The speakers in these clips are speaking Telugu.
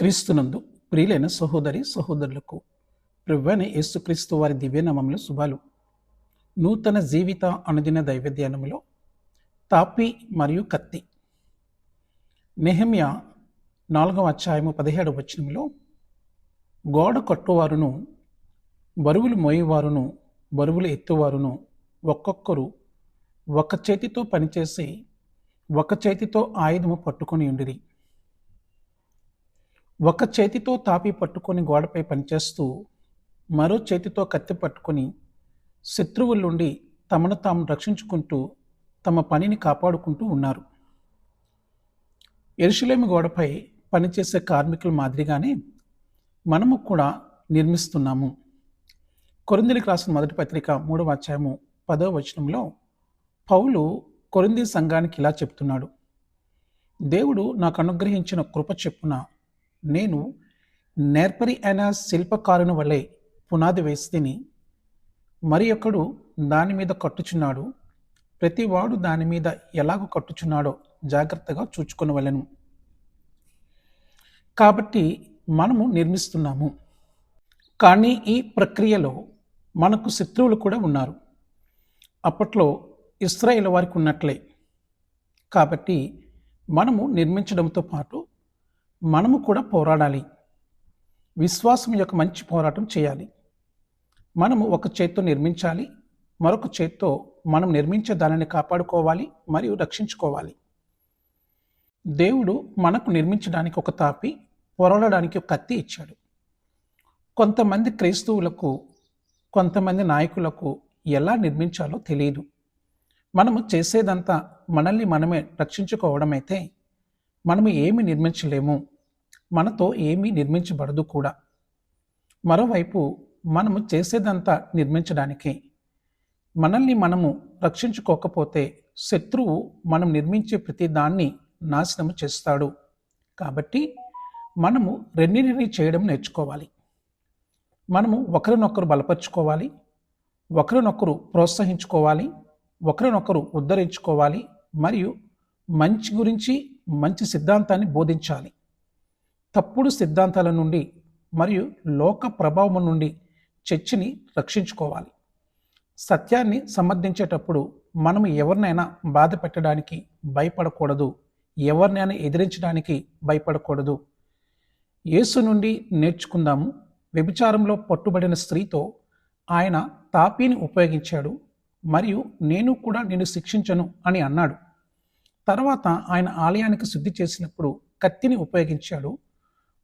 క్రీస్తునందు ప్రియులైన సహోదరి సహోదరులకు ప్రభువైన యేసుక్రీస్తు వారి దివ్యనామంలో శుభాలు. నూతన జీవిత అనుదిన దైవ ధ్యానంలో తాపి మరియు కత్తి. నెహమ్య నాలుగవ అధ్యాయము పదిహేడవ వచనంలో గోడ కట్టువారును బరువులు మోయేవారును బరువులు ఎత్తువారును ఒక్కొక్కరు ఒక చేతితో పనిచేసి ఒక చేతితో ఆయుధము పట్టుకొని ఉండిరి. ఒక చేతితో తాపి పట్టుకొని గోడపై పనిచేస్తూ మరో చేతితో కత్తి పట్టుకొని శత్రువుల నుండి తమను తాము రక్షించుకుంటూ తమ పనిని కాపాడుకుంటూ ఉన్నారు. ఎరుషులేమి గోడపై పనిచేసే కార్మికుల మాదిరిగానే మనము కూడా నిర్మిస్తున్నాము. కొరిందిలికి రాసిన మొదటి పత్రిక మూడవ అధ్యాయము పదవ వచనంలో పౌలు కొరింది సంఘానికి ఇలా చెప్తున్నాడు. దేవుడు నాకు అనుగ్రహించిన కృప చెప్పున నేను నేర్పరి అయిన శిల్పకారుని వలె పునాది వేస్తేని మరి ఒకడు దాని మీద కట్టుచున్నాడు. ప్రతివాడు దాని మీద ఎలాగ కట్టుచున్నాడో జాగ్రత్తగా చూచుకునవలను. కాబట్టి మనము నిర్మిస్తున్నాము. కానీ ఈ ప్రక్రియలో మనకు శత్రువులు కూడా ఉన్నారు. అప్పట్లో ఇస్రాయేల్ వారికి ఉన్నట్లే. కాబట్టి మనము నిర్మించడంతో పాటు మనము కూడా పోరాడాలి. విశ్వాసం యొక్క మంచి పోరాటం చేయాలి. మనము ఒక చేత్తో నిర్మించాలి. మరొక చేత్తో మనం నిర్మించే దానిని కాపాడుకోవాలి మరియు రక్షించుకోవాలి. దేవుడు మనకు నిర్మించడానికి ఒక తాపి పోరాడడానికి ఒక కత్తి ఇచ్చాడు. కొంతమంది క్రైస్తవులకు కొంతమంది నాయకులకు ఎలా నిర్మించాలో తెలియదు మనము చేసేదంతా మనల్ని మనమే రక్షించుకోవడం అయితే మనము ఏమి నిర్మించలేము. మనతో ఏమీ నిర్మించబడదు కూడా. మరోవైపు మనము చేసేదంతా నిర్మించడానికి. మనల్ని మనము రక్షించుకోకపోతే శత్రువు మనం నిర్మించే ప్రతి దాన్ని నాశనము చేస్తాడు. కాబట్టి మనము రెండింటిని చేయడం నేర్చుకోవాలి. మనము ఒకరినొకరు బలపరుచుకోవాలి. ఒకరినొకరు ప్రోత్సహించుకోవాలి. ఒకరినొకరు ఉద్ధరించుకోవాలి. మరియు మంచి గురించి మంచి సిద్ధాంతాన్ని బోధించాలి. తప్పుడు సిద్ధాంతాల నుండి మరియు లోక ప్రభావం నుండి చర్చిని రక్షించుకోవాలి. సత్యాన్ని సమర్థించేటప్పుడు మనం ఎవరినైనా బాధ పెట్టడానికి భయపడకూడదు. ఎవరినైనా ఎదిరించడానికి భయపడకూడదు. యేసు నుండి నేర్చుకుందాము. వ్యభిచారంలో పట్టుబడిన స్త్రీతో ఆయన తాపీని ఉపయోగించాడు. మరియు నేను కూడా నేను శిక్షించను అని అన్నాడు. తర్వాత ఆయన ఆలయానికి శుద్ధి చేసినప్పుడు కత్తిని ఉపయోగించాడు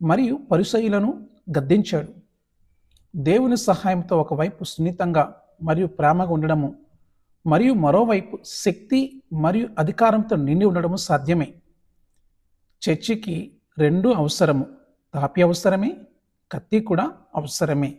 మరియు పరిసయులను గద్దించాడు. దేవుని సహాయంతో ఒకవైపు సున్నితంగా మరియు ప్రేమగా ఉండడము మరియు మరోవైపు శక్తి మరియు అధికారంతో నిండి ఉండడము సాధ్యమే. చర్చికి రెండు అవసరము తాపి అవసరమే కత్తి కూడా అవసరమే.